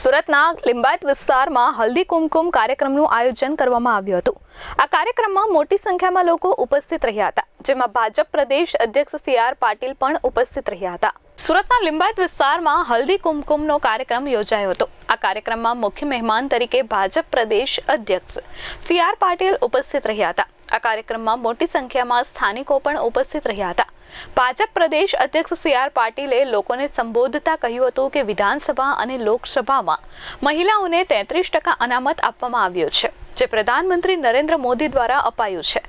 સુરતના લિંબાયત વિસ્તારમાં હલ્દી કુમકુમ કાર્યક્રમનું આયોજન કરવામાં આવ્યું હતું. આ કાર્યક્રમમાં મોટી સંખ્યામાં લોકો ઉપસ્થિત રહ્યા હતા, જેમાં ભાજપ પ્રદેશ અધ્યક્ષ સી આર પાટીલ પણ ઉપસ્થિત રહ્યા હતા. સુરતના લિંબાયત વિસ્તારમાં હલ્દી કુમકુમનો કાર્યક્રમ યોજાયો હતો. આ કાર્યક્રમમાં મુખ્ય મહેમાન તરીકે ભાજપ પ્રદેશ અધ્યક્ષ સી આર પાટીલ ઉપસ્થિત રહ્યા હતા. આ કાર્યક્રમમાં મોટી સંખ્યામાં સ્થાનિકો પણ ઉપસ્થિત રહ્યા હતા. ભાજપ પ્રદેશ અધ્યક્ષ સી આર પાટીલે લોકોને સંબોધતા કહ્યું હતું કે વિધાનસભા અને લોકસભામાં મહિલાઓને તેત્રીસ ટકા અનામત આપવામાં આવ્યો છે. જે પ્રધાનમંત્રી નરેન્દ્ર મોદી દ્વારા અપાયું છે.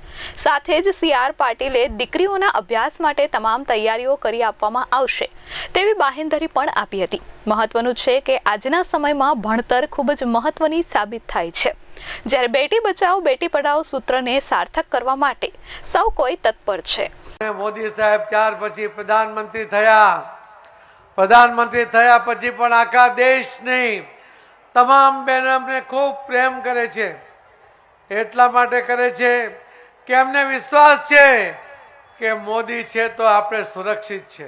સાથે જ સી આર પાટીલે દીકરીઓના અભ્યાસ માટે તમામ તૈયારીઓ કરી આપવામાં આવશે. તેવી બાહેંધરી પણ આપી હતી. મહત્વનું છે કે આજના સમયમાં ભણતર ખૂબ જ મહત્વની સાબિત થાય છે. જ્યારે બેટી બચાવો બેટી પઢાઓ સૂત્રને સાર્થક કરવા માટે સૌ કોઈ તત્પર છે. મોદી સાહેબ ત્યાર પછી પ્રધાનમંત્રી થયા. પ્રધાનમંત્રી થયા પછી પણ આખા દેશ નહીં. તમામ બહેનો ખૂબ પ્રેમ કરે છે. એટલા માટે કરે છે કે એમને વિશ્વાસ છે કે મોદી છે તો આપણે સુરક્ષિત છે.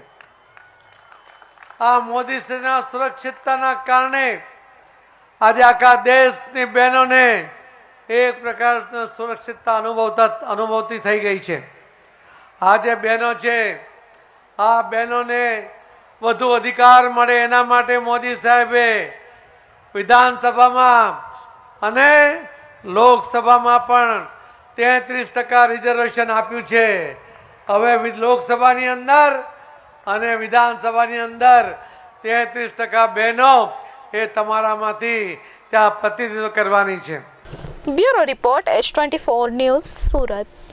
આ મોદી શ્રીના સુરક્ષિતતાના કારણે આજે આખા દેશની બહેનોને એક પ્રકારની સુરક્ષિતતા અનુભવતા અનુભવતી થઈ ગઈ છે. આ જે બહેનો છે, આ બહેનોને વધુ અધિકાર મળે એના માટે મોદી સાહેબે વિધાનસભામાં અને લોકસભામાં પણ તેત્રીસ ટકા રિઝર્વેશન આપ્યું છે. હવે લોકસભાની અંદર અને વિધાનસભાની અંદર તેત્રીસ ટકા બહેનો એ તમારામાંથી ત્યાં પ્રતિનિધિત્વ કરવાની છે. Bureau report S twenty four news Surat.